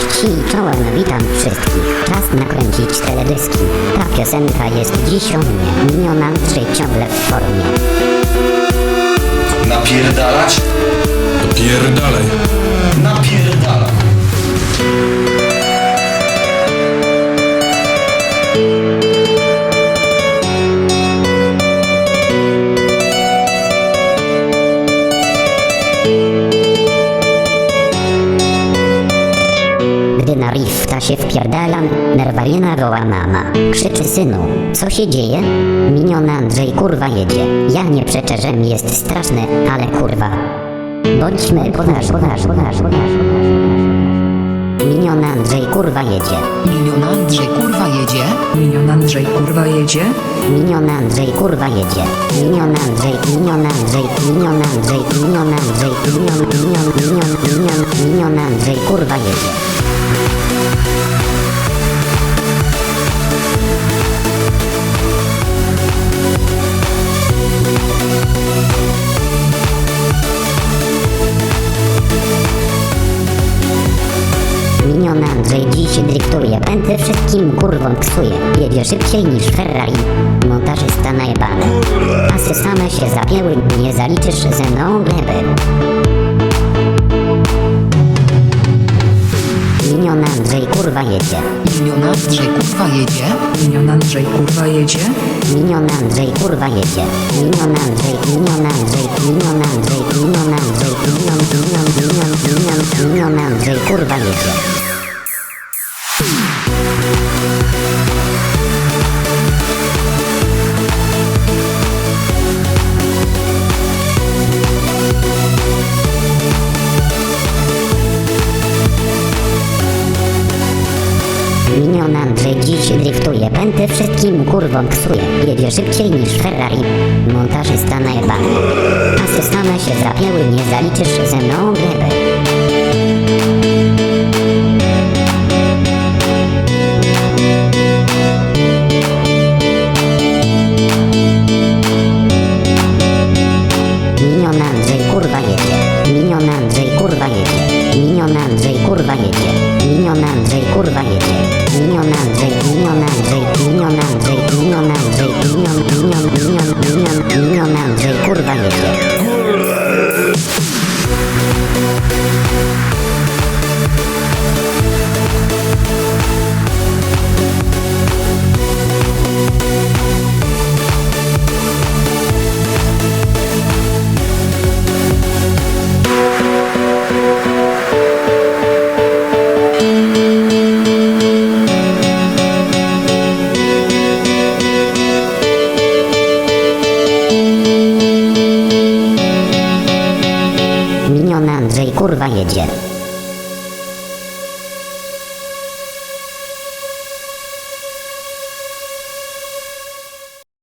Cześć i czołem, witam wszystkich. Czas nakręcić teledyski. Ta piosenka jest dziś o mnie. Minion Andrzej ciągle w formie. Napierdalać? To pierdalej. Się wpierdalam, nerwarina woła mama. Krzyczy synu, co się dzieje? Minion Andrzej kurwa jedzie. Ja nie przeczę, że mi jest straszny, ale kurwa. Bądźmy poważni, poważni, poważni. Minion Andrzej kurwa jedzie. Minion Andrzej kurwa jedzie. Minion Andrzej kurwa jedzie. Minion Andrzej kurwa jedzie. Minion Andrzej, minion Andrzej, minion Andrzej, minion Andrzej, minion, minion, minion, minion, minion Andrzej kurwa jedzie. Andrzej dziś driftuje, pętlę wszystkim kurwom psuje. Jedzie szybciej niż Ferrari, montażysta najebany. Asy same się zapięły, nie zaliczysz ze mną gleby. Minion Andrzej kurwa jedzie. Minion Andrzej kurwa jedzie. Minion Andrzej kurwa jedzie. Minion Andrzej kurwa jedzie. Minion Andrzej, minion Andrzej, minion Andrzej, minion Andrzej, Minion Andrzej dziś driftuje, pęty wszystkim kurwom psuje. Jedzie szybciej niż Ferrari, montażysta najebany. Asy same się zapięły, nie zaliczysz ze mną gleby. Minion Andrzej kurwa jedzie. Minion Andrzej kurwa jedzie. Minion Andrzej kurwa jedzie. Minion Andrzej kurwa jedzie. Minion Andrzej, minion Andrzej kurwa jedzie.